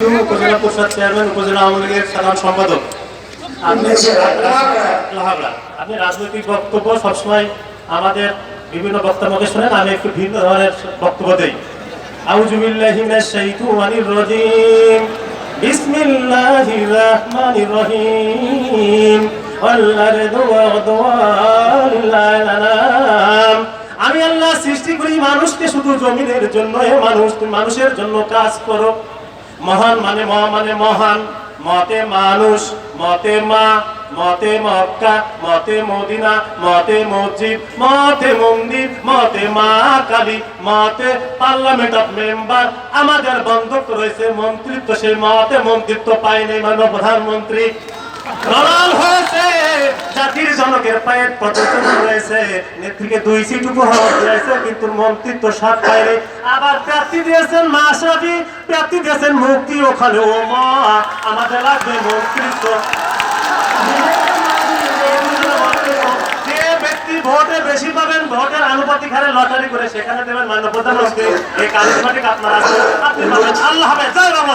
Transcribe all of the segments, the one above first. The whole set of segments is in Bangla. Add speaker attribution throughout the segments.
Speaker 1: উপজেলা পরিষদ চেয়ারম্যান উপজেলা আওয়ামী লীগের সাধারণ সম্পাদক। আপনি রাজনৈতিক বক্তব্য সবসময় আমাদের বিভিন্ন বক্তব্যকে শোনেন আমি একটু ভিন্ন ধরনের বক্তব্য দেই। রহিম। আমি আল্লাহ সৃষ্টি করি মানুষকে শুধু জমিনের জন্য মানুষ মানুষের জন্য কাজ করো। মহান মানে মহা মানে মহান। মতে মানুষ, মতে মা, মতে মক্কা, মতে মদিনা, মতে মসজিদ, মতে মন্দির, মতে মা কালী, মতে পার্লামেন্ট অফ মেম্বার। আমাদের বন্ধক রয়েছে মন্ত্রিত্ব, সেই মতে মন্ত্রিত্ব পায়নি মানব প্রধানমন্ত্রী। হয়েছে। পায়ের প্রদর্শন রয়েছে। নেত্রীকে দুই সিট উপহার দিয়েছে, কিন্তু মন্ত্রিত্ব সাত পায়নি আবার প্রার্থী দিয়েছেন মা আশরাফি দিয়েছেন মুক্তি ওখানে ও মা আমাদের লাগবে মন্ত্রিত্ব। ভোটে বেশি পাবেন, ভোটের আনুপাতিক হারে লটারি করে সেখানে দেবেন মাননীয় প্রধানমন্ত্রী এই কারিজমাটিক আপনার আপনি পাবেন। আল্লাহ হবে জয় বাংলা।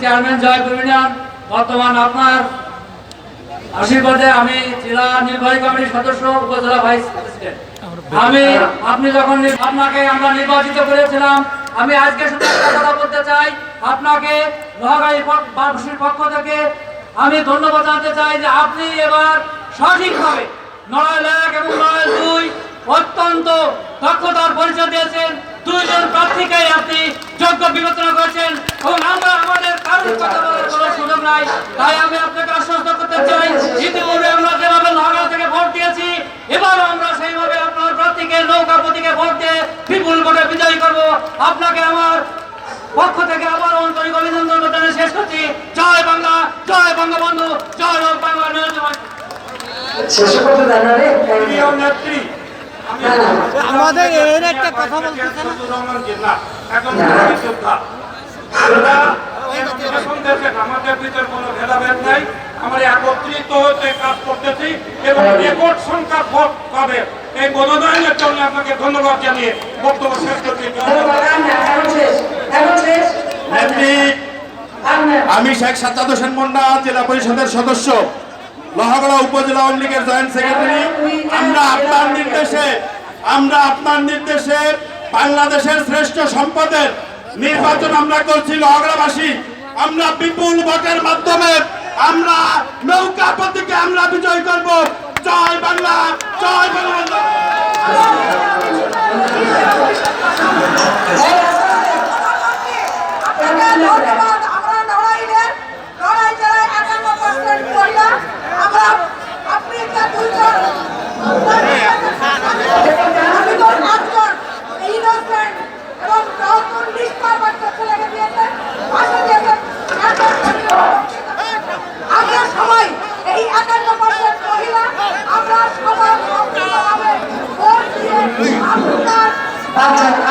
Speaker 2: চেয়ারম্যান আপনার আশীর্বাদে আমি সদস্য আমি, আপনি যখন আপনাকে আমরা নির্বাচিত করেছিলাম, আমি আজকে কথা বলতে চাই, আপনাকে পক্ষ থেকে আমি ধন্যবাদ জানাতে চাই যে আপনি এবার সঠিকভাবে নড়াইল এক এবং অত্যন্ত দক্ষতার পরিচয় দিয়েছেন দুইজন প্রার্থীকে আপনি যোগ্য বিবেচনা করেছেন এবং আমরা আমাদের কারোর কথা বলার কোনো সুযোগ নাই তাই আমি আপনাকে আশ্বস্ত করতে চাই ইতিপূর্বে আমরা যেভাবে নগর থেকে ভোট দিয়েছি এবারও আমরা সেইভাবে আপনার প্রার্থীকে নৌকা প্রতীকে ভোট দিয়ে বিপুল ভোটে বিজয়ী করব আপনাকে আমার পক্ষ থেকে আবার আন্তরিক অভিনন্দন জানিয়ে শেষ করছি জয় বাংলা জয় বঙ্গবন্ধু জয় বাংলা
Speaker 3: শেষে
Speaker 4: প্রিয় নেত্রী।
Speaker 5: আমাদের এর একটা কথা।
Speaker 4: আমরা এখন আমাদের ভিতরে কোনো ভেদাভেদ একত্রিত কাজ করতেছি এবং সংখ্যা এই জন্য আপনাকে ধন্যবাদ জানিয়ে বক্তব্য
Speaker 6: আমি শেখ সাজ্জাদ হোসেন মুন্না জেলা পরিষদের সদস্য লোহাগড়া উপজেলা আওয়ামী লীগের জয়েন্ট সেক্রেটারি। আমরা আপনার নির্দেশে, আমরা আপনার নির্দেশে বাংলাদেশের শ্রেষ্ঠ সম্পদের নির্বাচন আমরা করছি লোহাগড়াবাসী। আমরা বিপুল ভোটের মাধ্যমে আমরা নৌকা প্রতীকে আমরা বিজয় করব। জয় বাংলা, জয়
Speaker 3: 자